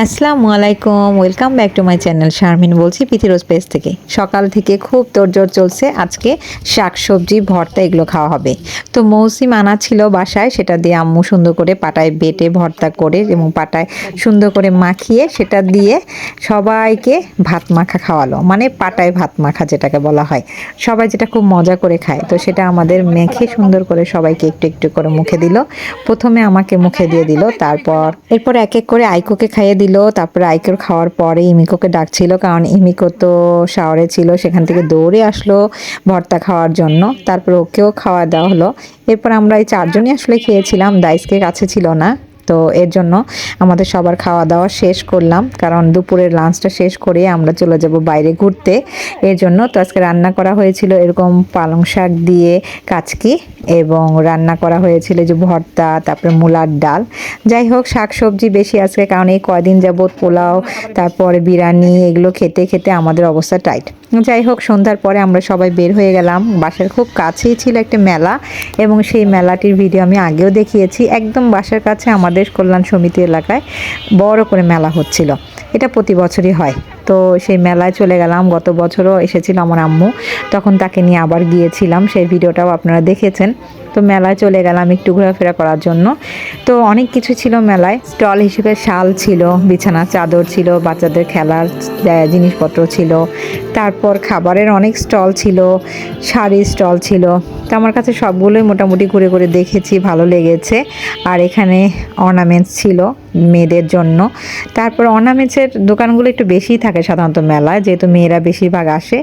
আসসালামু আলাইকুম welcome back to my channel Sharmin বলছি পিথিরোজ পেজ থেকে। সকাল থেকে খুব তোড়জোড় চলছে, আজকে শাক সবজি, ভর্তা এগুলো খাওয়া হবে। তো মৌসিম আনা ছিল বাসায়, সেটা দিয়ে আম্মু সুন্দর করে পাটায় বেটে ভর্তা করে এবং পাটায় সুন্দর করে মাখিয়ে, সেটা দিয়ে সবাইকে ভাত মাখা খাওয়ালো। মানে পাটায় ভাত মাখা যেটাকে বলা হয়। সবাই যেটা খুব মজা করে খায়, তো সেটা আমাদের মেখে সুন্দর করে সবাইকে একটু একটু করে মুখে দিল। প্রথমে আমাকে মুখে দিয়ে দিল, তারপর এরপর এক এক করে আইকোকে খাইয়ে দিল, তারপরে আইকোর খাওয়ার পরে ইমিকোকে ডাকছিল, কারণ ইমিকো তো শাওয়ারে ছিল, সেখান থেকে দৌড়ে আসলো ভর্তা খাওয়ার জন্য। তারপর ওকেও খাওয়া দেওয়া হলো। এরপর আমরা এই চারজনই আসলে খেয়েছিলাম দাইসকে কাছে ছিল না। তো এর জন্য আমাদের সবার খাওয়া দাওয়া শেষ করলাম। কারণ দুপুরের লাঞ্চটা শেষ করে আমরা চলে যাব বাইরে ঘুরতে। এর জন্য তো আজকে রান্না করা হয়েছিল এরকম পালং শাক দিয়ে কাচকি এবং রান্না করা হয়েছিল যে ভর্তা, তারপরে মূলার ডাল। যাই হোক শাক সবজি বেশি আজকে, কারণ এই কয়দিন যাবৎ পোলাও, তারপরে বিরিয়ানি, এগুলো খেতে খেতে আমাদের অবস্থা টাইট যাই হোক সন্ধ্যার পরে আমরা সবাই বের হয়ে গেলাম। বাসার খুব কাছেই ছিল একটা মেলা এবং সেই মেলাটির ভিডিও আমি আগেও দেখিয়েছি। একদম বাসার কাছে আমাদের কল্যাণ সমিতি এলাকায় বড় করে মেলা হচ্ছিল। এটা প্রতি বছরই হয়। তো সেই মেলায় চলে গেলাম। গত বছরও এসেছিল আমার আম্মু। তখন তাকে নিয়ে আবার গিয়েছিলাম। সেই ভিডিওটাও আপনারা দেখেছেন। তো মেলায় চলে গেলাম একটু ঘোরাফেরা করার জন্য। তো অনেক কিছু ছিল মেলায়। স্টল হিসেবে শাল ছিল, বিছানা, চাদর ছিল, বাচ্চাদের খেলার জিনিসপত্র ছিল। তারপর খাবারের অনেক স্টল ছিল, শাড়ির স্টল ছিল। তো আমার কাছে সবগুলোই মোটামুটি ঘুরে ঘুরে দেখেছি, ভালো লেগেছে। আর এখানে অর্নামেন্টস ছিল। মেয়েদের জন্য। তারপর অর্নামেন্টসের দোকানগুলো একটু বেশিই থাকে সাধারণত মেলায়, যেহেতু মেয়েরা বেশিরভাগ আসে।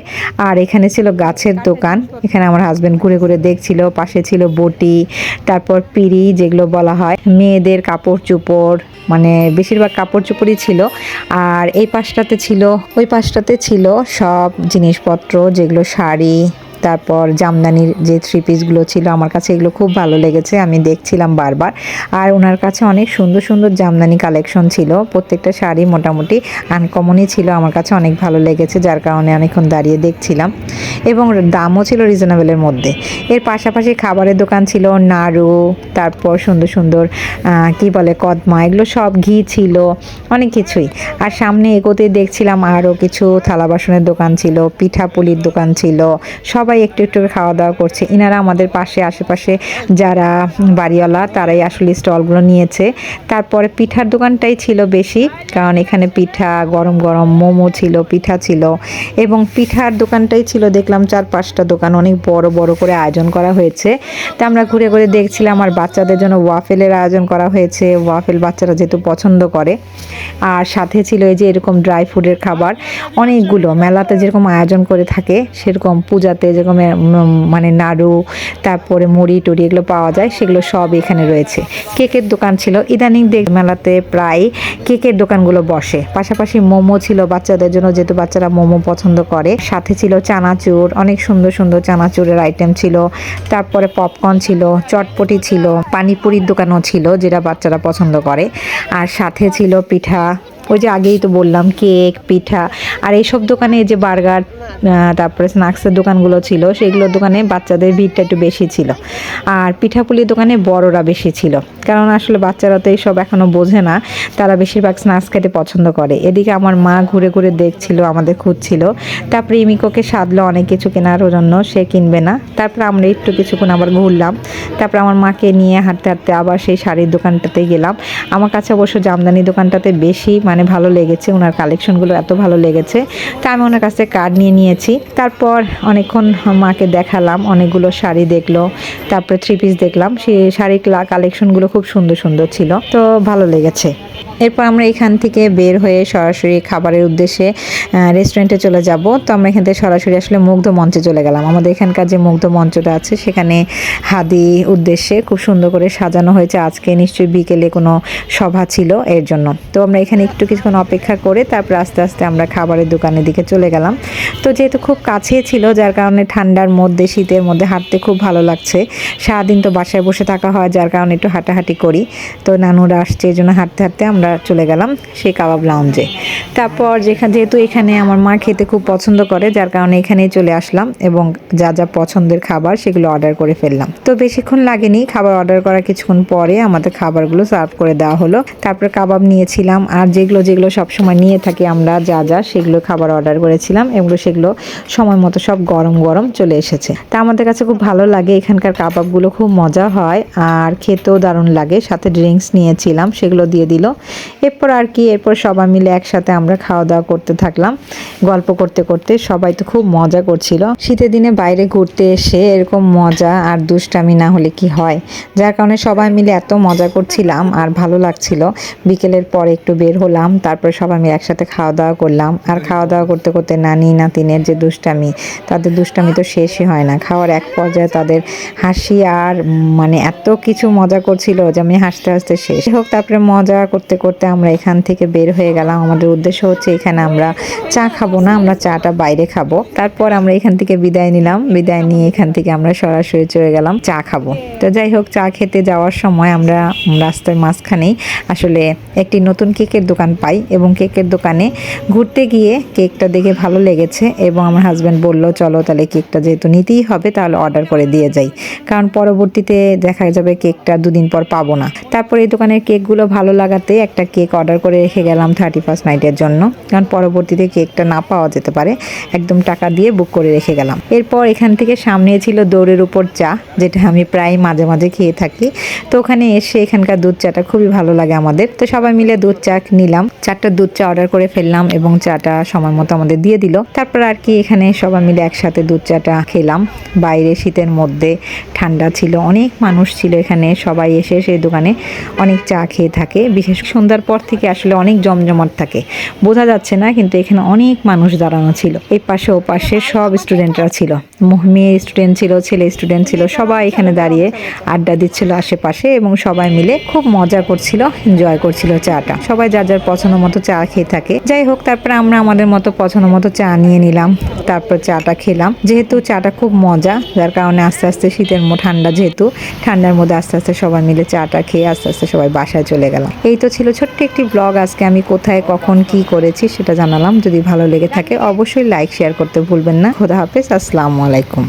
আর এখানে ছিল গাছের দোকান, এখানে আমার হাজব্যান্ড ঘুরে ঘুরে দেখছিল, পাশে ছিল বটি, তারপর পিড়ি যেগুলো বলা হয়। মেয়েদের কাপড় চোপড় মানে বেশিরভাগ কাপড় চোপড়ই ছিল। আর এই পাশটাতে ছিল, ওই পাশটাতে ছিল সব জিনিসপত্র, যেগুলো শাড়ি তারপর জামদানির যে থ্রি পিসগুলো ছিল, আমার কাছে এগুলো খুব ভালো লেগেছে, আমি দেখছিলাম বারবার। আর ওনার কাছে অনেক সুন্দর সুন্দর জামদানি কালেকশন ছিল, প্রত্যেকটা শাড়ি মোটামুটি আনকমনই ছিল, আমার কাছে অনেক ভালো লেগেছে, যার কারণে অনেকক্ষণ দাঁড়িয়ে দেখছিলাম। এবং দামও ছিল রিজনেবলের মধ্যে। এর পাশাপাশি খাবারের দোকান ছিল, নাড়ু, তারপর সুন্দর সুন্দর কি বলে, কদমা, এগুলো সব ঘি ছিল, অনেক কিছুই। আর সামনে এগোতে দেখছিলাম আরও কিছু থালা বাসনের দোকান ছিল পিঠা পুলির দোকান ছিল সবাই একটু একটু খাওয়া দাওয়া করছে। ইনারা আমাদের পাশে, আশেপাশে যারা বাড়িওয়ালা, তারাই আসলে স্টলগুলো নিয়েছে। তারপরে পিঠার দোকানটাই ছিল বেশি, কারণ এখানে পিঠা, গরম গরম মোমো ছিল, পিঠা ছিল। এবং পিঠার দোকানটাই ছিল, দেখলাম চার পাঁচটা দোকান অনেক বড় বড় করে আয়োজন করা হয়েছে। তা আমরা ঘুরে ঘুরে দেখছিলাম, আর বাচ্চাদের জন্য ওয়াফেলের আয়োজন করা হয়েছে। ওয়াফেল বাচ্চারা যেহেতু পছন্দ করে। আর সাথে ছিল এই যে এরকম ড্রাই ফ্রুটের খাবার। অনেকগুলো মেলাতে যেরকম আয়োজন করে থাকে, সেরকম পূজাতে যেরকম মানে নাড়ু, তারপরে মুড়ি টুড়ি এগুলো পাওয়া যায়, সেগুলো সব এখানে রয়েছে। কেকের দোকান ছিল, ইদানিং দেখ, মেলাতে প্রায় কেকের দোকানগুলো বসে। পাশাপাশি মোমো ছিল বাচ্চাদের জন্য, যেহেতু বাচ্চারা মোমো পছন্দ করে। সাথে ছিল চানাচুর, অনেক সুন্দর সুন্দর চানাচুরের আইটেম ছিল। তারপরে পপকর্ন ছিল, চটপটি ছিল, পানিপুরির দোকানও ছিল, যেটা বাচ্চারা পছন্দ করে। আর সাথে ছিল পিঠা ওই যে আগেই তো বললাম, কেক, পিঠা আর এইসব দোকানে যে বার্গার তারপরে স্ন্যাক্সের দোকানগুলো ছিল, সেগুলোর দোকানে বাচ্চাদের ভিড়টা একটু বেশি ছিল। আর পিঠাপুলির দোকানে বড়রা বেশি ছিল, কারণ আসলে বাচ্চারা তো এইসব এখনও বোঝে না, তারা বেশিরভাগ স্ন্যাক্স খেতে পছন্দ করে। এদিকে আমার মা ঘুরে ঘুরে দেখছিল, আমাদের খুঁজছিল। তারপরে ইমিকোকে সাধলো অনেক কিছু কেনার জন্য, সে কিনবে না। তারপরে আমরা একটু কিছুক্ষণ আবার ঘুরলাম। তারপরে আমার মাকে নিয়ে হাঁটতে হাঁটতে আবার সেই শাড়ির দোকানটাতে গেলাম। আমার কাছে অবশ্য জামদানি দোকানটাতে বেশি মানে ভালো লেগেছে ওনার কালেকশনগুলো এত ভালো লেগেছে। তা আমি ওনার কাছে কার্ড নিয়ে নিয়েছি। তারপর অনেকক্ষণ মাকে দেখালাম, অনেকগুলো শাড়ি দেখল, তারপরে থ্রি পিস দেখলাম। সেই শাড়ির কালেকশনগুলো খুব সুন্দর সুন্দর ছিল। তো ভালো লেগেছে। এরপর আমরা এখান থেকে বের হয়ে সরাসরি খাবারের উদ্দেশ্যে রেস্টুরেন্টে চলে যাব। তো আমরা এখান থেকে সরাসরি আসলে মুগ্ধ মঞ্চে চলে গেলাম। আমাদের এখানকার যে মুগ্ধ মঞ্চটা আছে, সেখানে হাদি উদ্দেশ্যে খুব সুন্দর করে সাজানো হয়েছে। আজকে নিশ্চয়ই বিকেলে কোনো সভা ছিল এর জন্য। তো আমরা এখানে একটু কিছুক্ষণ অপেক্ষা করে তারপর আস্তে আস্তে আমরা খাবারের দোকানের দিকে চলে গেলাম। তো যেহেতু খুব কাছে ছিল, যার কারণে ঠান্ডার মধ্যে, শীতের মধ্যে হাঁটতে খুব ভালো লাগছে। সারাদিন তো বাসায় বসে থাকা হয়, যার কারণে একটু হাঁটাহাঁটি করি। তো নানুরা আসছে, এই জন্য হাঁটতে হাঁটতে আমরা চলে গেলাম সেই কাবাব লাউঞ্জে তারপর যেখানে, যেহেতু এখানে আমার মা খেতে খুব পছন্দ করে, যার কারণে এখানেই চলে আসলাম এবং যা যা পছন্দের খাবার সেগুলো অর্ডার করে ফেললাম। তো বেশিক্ষণ লাগেনি, খাবার অর্ডার করা কিছুক্ষণ পরে আমাদের খাবারগুলো সার্ভ করে দেওয়া হলো। তারপরে কাবাব নিয়েছিলাম, আর যেগুলো যেগুলো সবসময় নিয়ে থাকি আমরা, যা যা, সেগুলো খাবার অর্ডার করেছিলাম এগুলো সেগুলো সময় মতো সব গরম গরম চলে এসেছে। তা আমাদের কাছে খুব ভালো লাগে, এখানকার কাবাবগুলো খুব মজা হয় আর খেতেও দারুণ লাগে। সাথে ড্রিঙ্কস নিয়েছিলাম, সেগুলো দিয়ে দিল। এরপর আর কি, এরপর সবাই মিলে একসাথে আমরা খাওয়া দাওয়া করতে থাকলাম। গল্প করতে করতে সবাই তো খুব মজা করছিল। শীতের দিনে বাইরে ঘুরতে এসে এরকম মজা আর দুষ্টামি না হলে কি হয়? যার কারণে সবাই মিলে এত মজা করছিলাম আর ভালো লাগছিল। বিকেলের পরে একটু বের হলাম। তারপরে সবাই মিলে একসাথে খাওয়া দাওয়া করলাম। আর খাওয়া দাওয়া করতে করতে নানি নাতিনের যে দুষ্টামি তাদের দুষ্টামি তো শেষই হয় না। খাওয়ার এক পর্যায়ে তাদের হাসি আর মানে এত কিছু মজা করছিল যে আমি হাসতে হাসতে শেষ। হোক তারপরে মজা করতে করতে আমরা এখান থেকে বের হয়ে গেলাম। আমাদের উদ্দেশ্য হচ্ছে এখানে আমরা চা খাব না আমরা চাটা বাইরে খাব। তারপর আমরা এখান থেকে বিদায় নিলাম। বিদায় নিয়ে এখান থেকে আমরা সরাসরি চলে গেলাম চা খাব। তো যাই হোক চা খেতে যাওয়ার সময় আমরা রাস্তার মাঝখানেই আসলে একটি নতুন কেকের দোকান পাই এবং কেকের দোকানে ঘুরতে গিয়ে কেকটা দেখে ভালো লেগেছে এবং আমার হাজব্যান্ড বলল, চলো তাহলে কেকটা যেহেতু নিতেই হবে, তাহলে অর্ডার করে দিয়ে যাই। কারণ পরবর্তীতে দেখা যাবে কেকটা দুদিন পর পাবো না। তারপর এই দোকানের কেকগুলো ভালো লাগাতে একটা কেক অর্ডার করে রেখে গেলাম থার্টি ফার্স্ট নাইটের জন্য। কারণ পরবর্তীতে কেকটা না পাওয়া যেতে পারে, একদম টাকা দিয়ে বুক করে রেখে গেলাম। এরপর এখান থেকে সামনে ছিল দৌড়ের উপর চা, যেটা আমি প্রায় মাঝে মাঝে খেয়ে থাকি। তো ওখানে এসে এখানকার দুধ চাটা খুবই ভালো লাগে আমাদের। তো সবাই মিলে দুধ চা নিলাম। চারটা দুধ চা অর্ডার করে ফেললাম এবং চাটা সময় মতো আমাদের দিয়ে দিল। তারপর আর কি এখানে সবাই মিলে একসাথে দুধ চাটা খেলাম। বাইরে শীতের মধ্যে ঠান্ডা ছিল, অনেক মানুষ ছিল এখানে। সবাই এসে সেই দোকানে অনেক চা খেয়ে থাকে। বিশেষ সন্ধ্যার পর থেকে আসলে অনেক জমজমাট থাকে। বোঝা যাচ্ছে না, কিন্তু এখানে অনেক মানুষ দাঁড়ানো ছিল। এই পাশে ও পাশে সব স্টুডেন্টরা ছিল। মেয়ে স্টুডেন্ট ছিল, ছেলে স্টুডেন্ট ছিল, সবাই এখানে দাঁড়িয়ে আড্ডা দিচ্ছিল আশেপাশে এবং সবাই মিলে খুব মজা করছিল এনজয় করছিল চাটা। সবাই যার যার পছন্দ মতো চা খেয়ে থাকে। যাই হোক, তারপরে আমরা আমাদের মতো পছন্দ মতো চা নিয়ে নিলাম। তারপর চাটা খেলাম। যেহেতু চাটা খুব মজা, যার কারণে আস্তে আস্তে শীতের ঠান্ডা যেহেতু, ঠান্ডার মধ্যে আস্তে আস্তে সবাই মিলে চাটা খেয়ে আস্তে আস্তে সবাই বাসায় চলে গেলাম। এই তো ছিল ছোট্ট একটি ব্লগ। আজকে আমি কোথায়, কখন, কি করেছি সেটা জানালাম। যদি ভালো লেগে থাকে, অবশ্যই লাইক শেয়ার করতে ভুলবেন না। খোদা হাফেজ। আসসালামু আলাইকুম।